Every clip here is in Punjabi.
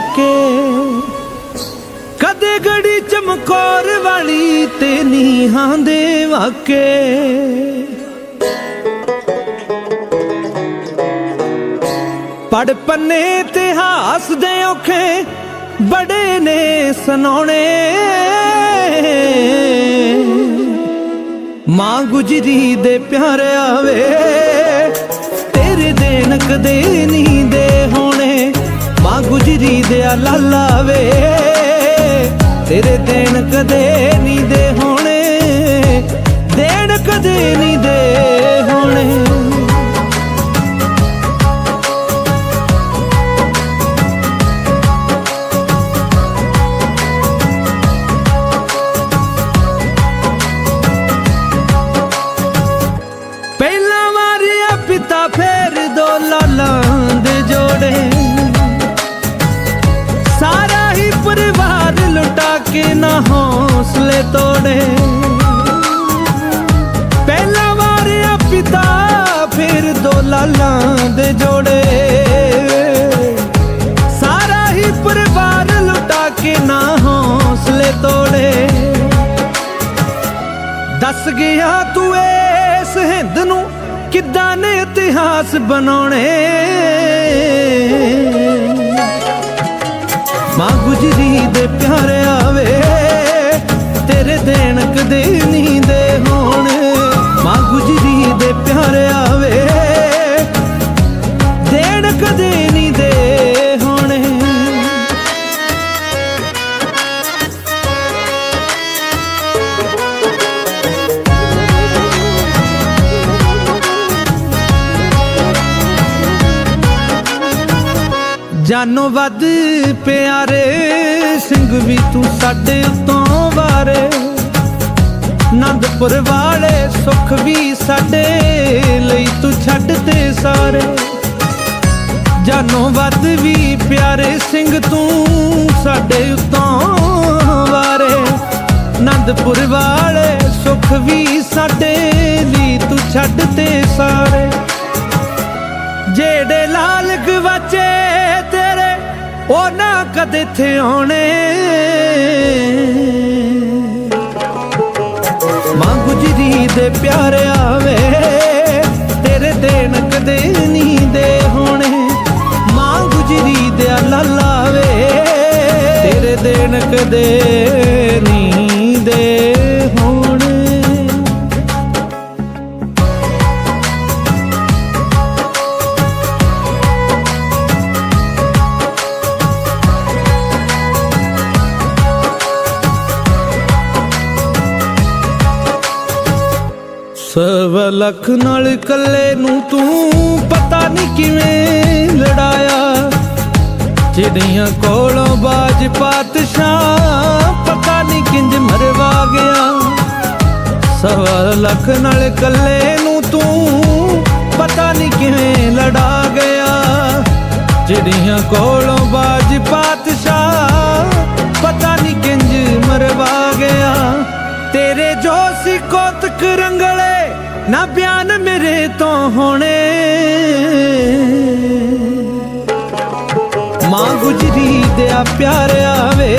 ਸਕੇ ਕਦੇ ਗੜੀ ਚਮਕੌਰ ਵਾਲੀ ਤੇ ਨੀਹਾਂ ਦੇ ਵਾਕੇ। ਪੜ ਪੰਨੇ ਇਤਿਹਾਸ ਦੇ ਔਖੇ, ਬੜੇ ਨੇ ਸੁਣਾਉਣੇ ਮਾਂ ਗੁਜਰੀ ਦੇ ਪਿਆਰ ਆਵੇ, ਤੇਰੇ ਦੇਣ ਕਦੇ ਨਹੀਂ ਦੇ ਹੋਣੇ। ਗੁਜਰੀ ਦੇ ਲਾਲਾ ਵੇ। ਤੇਰੇ ਦੇਣ ਕਦੇ ਨਹੀਂ ਦੇ ਹੋਣੇ। ਦੇਣ ਕਦੇ ਨਹੀਂ ਦੇ ਹੋਣੇ। ਗਿਆ ਤੂੰ ਇਸ ਹਿੰਦ ਨੂੰ ਕਿੱਦਾਂ ਨੇ ਇਤਿਹਾਸ ਬਣਾਉਣੇ? ਮਾਂ ਗੁਜਰੀ ਦੇ ਪਿਆਰ ਆਵੇ, ਤੇਰੇ ਦੇਣ ਕਦੇ ਜਾਨੋ ਵੱਧ ਪਿਆਰੇ, ਸਿੰਘ ਵੀ ਤੂੰ ਸਾਡੇ ਉਤੋਂ ਵਾਰੇ। ਨੰਦਪੁਰ ਵਾਲੇ ਸੁਖ ਵੀ ਸਾਡੇ ਲਈ ਤੂੰ ਛੱਡ ਤੇ ਸਾਰੇ। ਜਾਨੋ ਵੱਧ ਵੀ ਪਿਆਰੇ, ਸਿੰਘ ਤੂੰ ਸਾਡੇ ਉਤੋਂ ਵਾਰੇ। ਨੰਦਪੁਰ ਵਾਲੇ ਸੁਖ ਵੀ ਸਾਡੇ ਲਈ ਤੂੰ ਛੱਡ ਤੇ ਸਾਰੇ। ਜਿਹੜੇ ਲਾਲ ਗਵਾਚੇ ਉਹ ਨਾ ਕਦੇ ਥੇ ਆਉਣੇ। ਮਾਂ ਗੁਜਰੀ ਦੇ ਪਿਆਰ ਆਵੇ, ਤੇਰੇ ਦੇਣ ਕਦੇ ਨਹੀਂ ਦੇ ਹੋਣੇ ਮਾਂ ਗੁਜਰੀ ਦੇ ਲਾਲਾ ਵੇ ਤੇਰੇ ਦੇਣ ਕਦੇ ਲੱਖ ਨਾਲ ਇਕੱਲੇ ਨੂੰ ਤੂੰ ਪਤਾ ਨਹੀਂ ਕਿਵੇਂ ਲੜਾਇਆ। ਚਿੜੀਆਂ ਕੋਲੋਂ ਬਾਜ ਪਾਤਸ਼ਾਹ ਪਤਾ ਨਹੀਂ ਕਿੰਜ ਮਰਵਾ ਗਿਆ। ਸਵਾ ਲੱਖ ਨਾਲ ਇਕੱਲੇ ਨੂੰ ਤੂੰ ਪਤਾ ਨਹੀਂ ਕਿਵੇਂ ਲੜਾ ਗਿਆ। ਜਿਹੜੀਆਂ ਕੋਲੋਂ ਬਾਜ ਪਾਤਸ਼ਾਹ ਪਤਾ ਨਹੀਂ ਕਿੰਜ ਮਰਵਾ ਗਿਆ। ਬਿਆਨ ਤੋਂ ਹੋਣੇ। ਮਾਂ ਗੁਜਰੀ ਦਿਆ ਪਿਆਰ ਆਵੇ,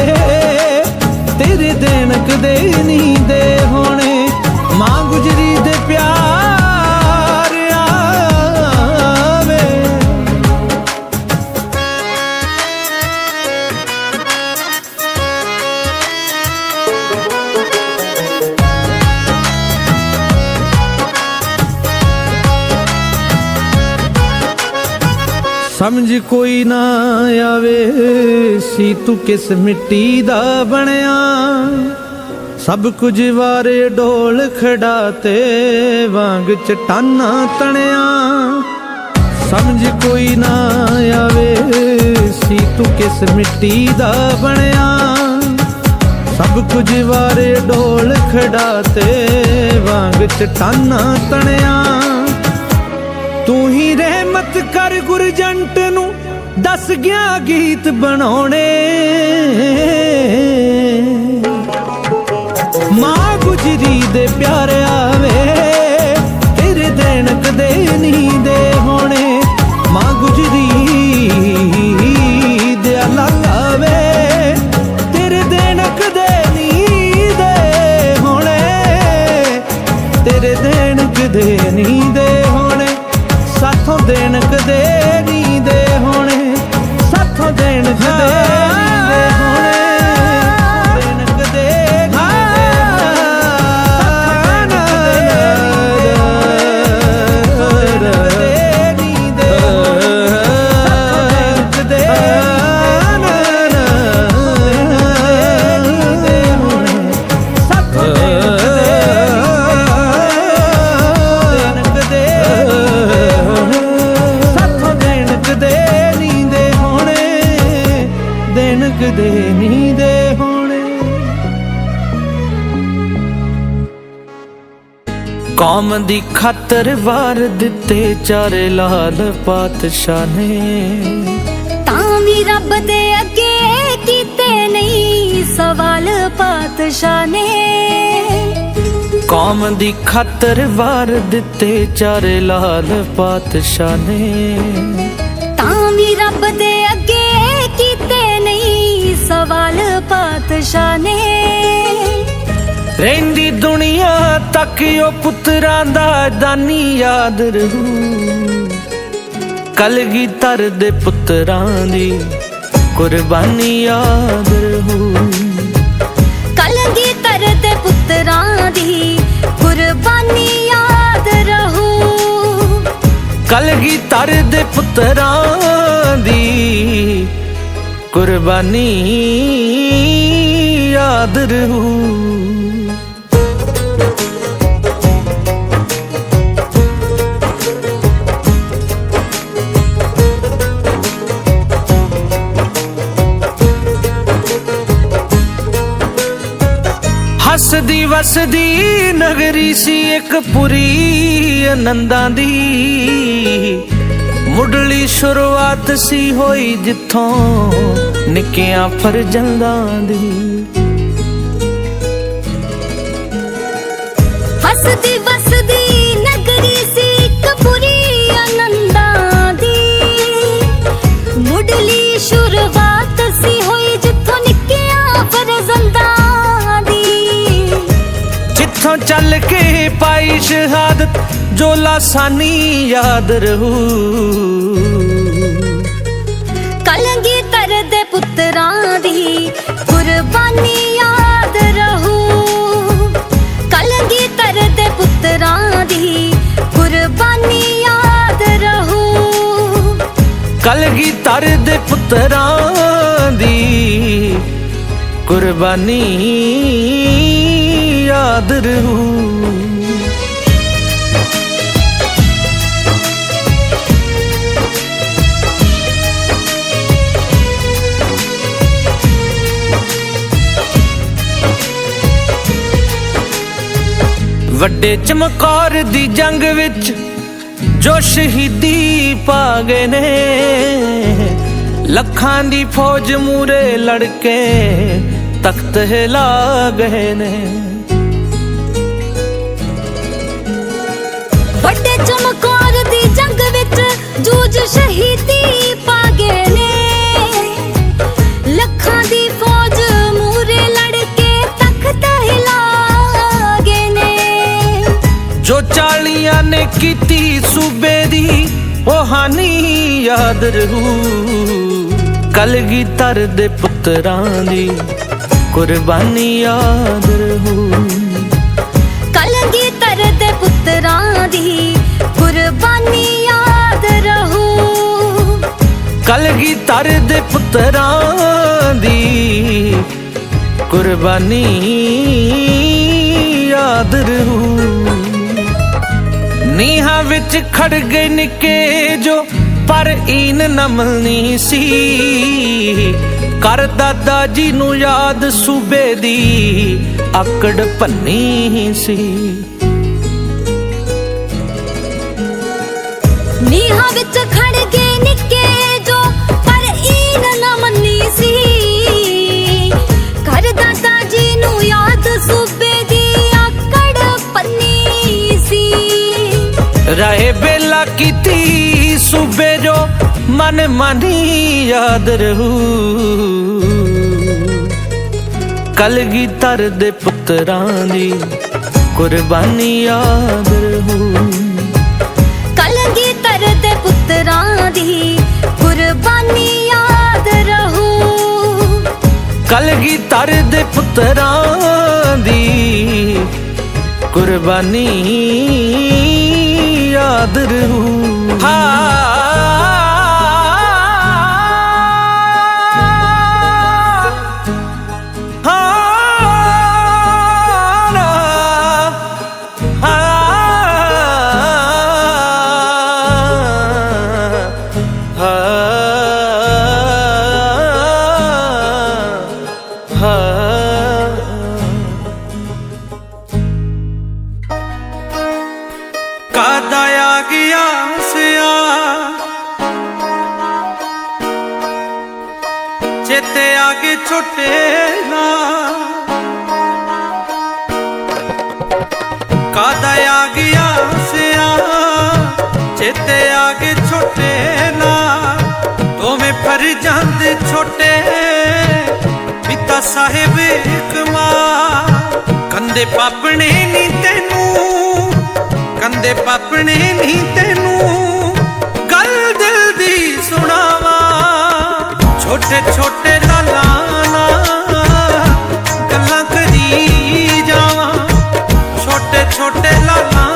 ਤੇਰੇ ਦੇਣ ਕਦੇ ਨਹੀਂ ਦੇ ਹੋਣੇ। ਮਾਂ ਗੁਜਰੀ ਦੇ ਪਿਆਰ ਸਮਝ ਕੋਈ ਨਾ ਆਵੇ ਸੀ ਤੂੰ ਕਿਸ ਮਿੱਟੀ ਦਾ ਬਣਿਆ? ਸਭ ਕੁਝ ਵਾਰੇ ਢੋਲ ਖੜਾਤੇ ਵਾਂਗ ਚਟਾਨਾ ਤਣਿਆ। ਸਮਝ ਕੋਈ ਨਾ ਆਵੇ ਸੀ ਤੂੰ ਕਿਸ ਮਿੱਟੀ ਦਾ ਬਣਿਆ? ਸਭ ਕੁਝ ਵਾਰੇ ਢੋਲ ਖੜਾਤੇ ਵਾਂਗ ਚਟਾਨਾ ਤਣਿਆ। ਤੂੰ ਹੀ ਰਹਿ ਯਾਰ ਗੁਰਜੰਟ ਨੂੰ ਦੱਸ ਗਿਆ ਗੀਤ ਬਣਾਉਣੇ। ਮਾਂ ਗੁਜਰੀ ਦੇ ਪਿਆਰ ਆਵੇ, ਤੇਰੇ ਦੇਣ ਕਦੇ ਨਹੀਂ ਦੇ ਹੋਣੇ। ਮਾਂ ਗੁਜਰੀ ਦੇ ਲਾਵੇ ਤੇਰੇ ਦੇਣ ਕਦੇ ਨਹੀਂ ਦੇ ਹੋਣੇ। ਤੇਰੇ ਦੇਣ ਕਦੇ ਨਹੀਂ ਦੇ ਹੋਣੇ, ਸਾਥੋਂ ਦੇਣ ਕਦੇ ਕਦੇ ਨਹੀਂ ਦੇ ਹੋਣੇ। ਕੌਮ ਦੀ ਖਾਤਰ ਵਾਰ ਦਿੱਤੇ ਚਾਰੇ ਲਾਲ ਪਾਤਸ਼ਾਹ ਨੇ। ਤਾਂ ਵੀ ਰੱਬ ਦੇ ਅੱਗੇ ਕੀਤੇ ਨਹੀਂ ਸਵਾਲ ਪਾਤਸ਼ਾਹ ਨੇ। ਕੌਮ ਦੀ ਖਾਤਰ ਵਾਰ ਦਿੱਤੇ ਚਾਰੇ ਲਾਲ ਪਾਤਸ਼ਾਹ ਨੇ। ਰਹਿੰਦੀ ਦੁਨੀਆ ਤੱਕ ਉਹ ਪੁੱਤਰਾਂ ਦਾ ਦਾਨੀ ਯਾਦ ਰਹੂ। ਕਲਗੀਧਰ ਦੇ ਪੁੱਤਰਾਂ ਦੀ ਕੁਰਬਾਨੀ ਯਾਦ ਰਹੂ। ਕਲਗੀਧਰ ਦੇ ਪੁੱਤਰਾਂ ਦੀ ਕੁਰਬਾਨੀ ਯਾਦ ਰਹੂ। ਕਲਗੀਧਰ ਦੇ ਪੁੱਤਰਾਂ ਦੀ ਕੁਰਬਾਨੀ ਯਾਦ ਰਹੂ। ਹੱਸਦੀ ਵਸਦੀ ਨਗਰੀ ਸੀ ਇੱਕ ਪੁਰੀ ਆਨੰਦਾਂ ਦੀ। ਮੁੱਢਲੀ ਸ਼ੁਰੂਆਤ ਸੀ ਹੋਈ ਜਿੱਥੋਂ ਨਿੱਕਿਆਂ ਫਰਜ਼ੰਦਾਂ ਦੀ। ਹੱਸਦੀ ਵਸਦੀ ਨਗਰੀ ਸੀ ਕਪੂਰੀ ਆਨੰਦਾਂ ਦੀ। ਮੁੱਢਲੀ ਸ਼ੁਰੂਆਤ ਜਿੱਥੋਂ ਚੱਲ ਕੇ ਪਾਈ ਸ਼ਹਾਦਤ ਜੋ ਲਾਸਾਨੀ ਯਾਦ ਰਹੂ? ਕਲਗੀਧਰ ਦੇ ਪੁੱਤਰਾਂ ਦੀ ਕੁਰਬਾਨੀ ਯਾਦ ਰਹੂ। ਕਲਗੀਧਰ ਦੇ ਪੁੱਤਰਾਂ ਦੀ ਕੁਰਬਾਨੀ ਯਾਦ ਰਹੂ। ਕਲਗੀਧਰ ਦੇ ਪੁੱਤਰਾਂ ਦੀ ਕੁਰਬਾਨੀ ਯਾਦ ਰਹੂ ਵੱਡੇ ਚਮਕੌਰ ਦੀ ਜੰਗ ਵਿੱਚ ਜੋ ਸ਼ਹੀਦੀ ਪਾ ਗਏ ਨੇ, ਲੱਖਾਂ ਦੀ ਫੌਜ ਮੂਰੇ ਲੜਕੇ ਤਖਤ ਹਿਲਾ ਗਏ ਨੇ। ਵੱਡੇ ਚਮਕੌਰ ਦੀ ਜੰਗ ਵਿੱਚ ਜੂਝ ਸ਼ਹੀਦੀ ਪਾ ਗਏ ਨੇ। ਲੱਖਾਂ ਦੀ ਫੌਜ ਮੂਰੇ ਲੜ ਕੇ ਤਖਤ ਹਿਲਾ ਗਏ ਨੇ। ਜੋ ਚਾਲੀਆਂ ਨੇ ਕੀਤੀ ਸੂਬੇ ਦੀ, ਉਹ ਹਾਨੀ ਯਾਦ ਰਹੂ। ਕਲਗੀ ਕਲਗੀਧਰ ਦੇ ਪੁੱਤਰਾਂ ਦੀ ਕੁਰਬਾਨੀ ਯਾਦ ਰਹੂ। ਕਲਗੀ ਤਰ ਦੇ ਪੁੱਤਰਾਂ ਦੀ ਕੁਰਬਾਨੀ ਯਾਦ ਰਹੂ। ਨੀਹਾਂ ਵਿੱਚ ਖੜ ਗਏ ਨਿੱਕੇ ਜੋ, ਪਰ ਈਨ ਨਮਲਨੀ ਸੀ। ਕਰ ਦਾਦਾ ਜੀ ਨੂੰ ਯਾਦ ਸੂਬੇ ਦੀ ਆਕੜ ਭੰਨੀ ਸੀ। ਮਨ ਮਾਨੀ ਯਾਦ ਰਹੂ। ਕਲਗੀ ਤਰ ਦੇ ਪੁੱਤਰਾਂ ਦੀ ਕੁਰਬਾਨੀ ਯਾਦ ਰਹੂ। ਕਲਗੀ ਤਰ ਦੇ ਪੁੱਤਰਾਂ ਦੀ ਕੁਰਬਾਨੀ ਯਾਦ ਰਹੂ। ਕਲਗੀ ਤਰ ਦੇ ਪੁੱਤਰਾਂ ਦੀ ਕੁਰਬਾਨੀ ਯਾਦ ਰਹੂ। ਹਾਂ ਫੇਰਨਾ ਕਾਦਾ ਆ ਗਿਆ ਸਿਆ? ਚੇਤੇ ਆ ਕੇ ਜਾਂਦੇ ਛੋਟੇ। ਪਿਤਾ ਸਾਹਿਬ ਇਕਮਾ ਕੰਦੇ ਪਾਪਣੇ ਨੀ ਤੈਨੂੰ। ਕੰਦੇ ਪਾਪਣੇ ਨੀ ਤੈਨੂੰ। ਗੱਲ ਦਿਲ ਦੀ ਸੁਣਾਵਾ। ਛੋਟੇ ਛੋਟੇ ਲਾਲਾਂ ছোটে লালা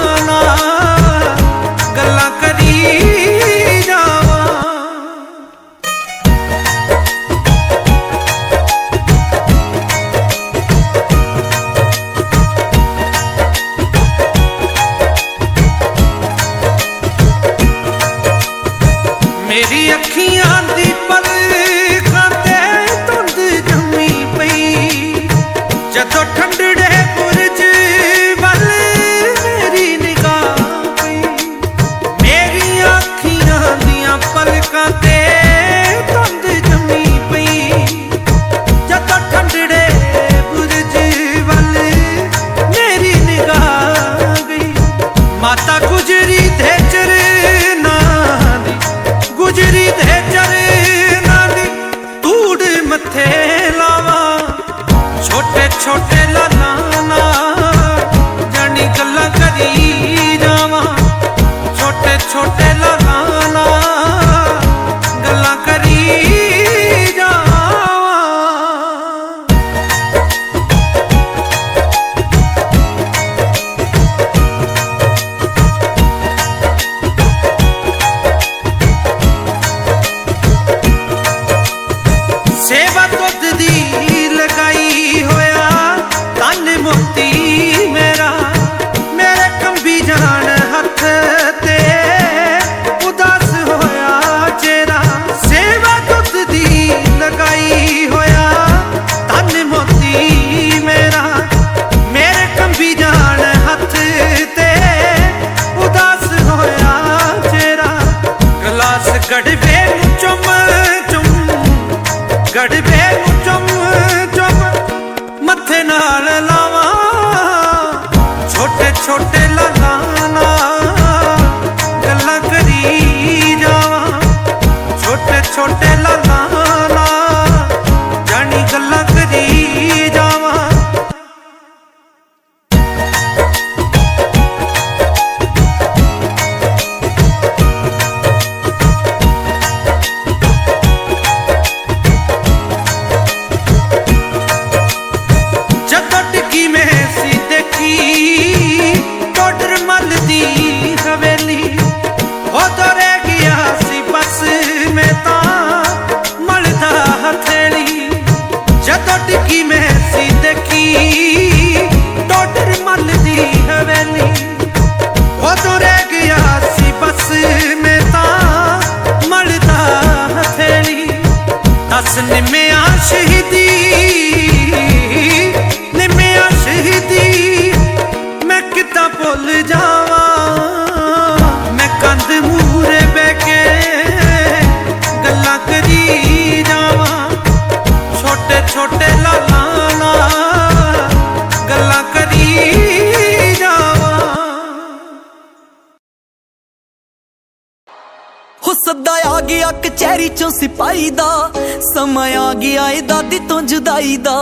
ਸੱਦਾ ਆ ਗਿਆ, ਕਚਹਿਰੀ ਚੋਂ ਸਿਪਾਈ ਦਾ। ਸਮਾਂ ਆ ਗਿਆ ਏ ਦਾਦੀ ਤੋਂ ਜੁਦਾਈ ਦਾ।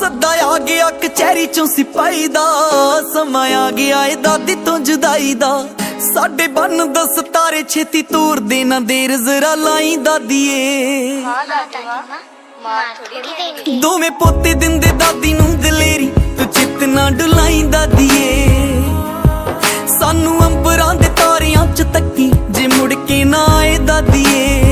ਸੱਦਾ ਆ ਗਿਆ, ਕਚਹਿਰੀ ਚੋਂ ਸਿਪਾਈ ਦਾ। ਸਮਾਂ ਆ ਗਿਆ ਏ ਦਾਦੀ ਤੋਂ ਜੁਦਾਈ ਦਾ। ਸਾਡੇ ਬੰਨ ਦਾ ਸਤਾਰੇ, ਛੇਤੀ ਤੂਰ ਦੇ ਨਾ ਦੇਰ ਜ਼ਰਾ ਲਾਈ ਦਾਦੀਏ। ਦੋਵੇਂ ਪੋਤੇ ਦਿੰਦੇ ਦਾਦੀ ਨੂੰ ਦਲੇਰੀ, ਤੂੰ ਚਿੱਤ ਨਾ ਡੁਲਾਈ ਦਾਦੀਏ। ਸਾਨੂੰ ਅੰਬਰਾਂ ਦੇ ਅੱਖੀਆਂ ਚ ਤੱਕੀ ਜੇ ਮੁੜ ਕੇ ਨਾ ਆਏ ਦਾਦੀਏ।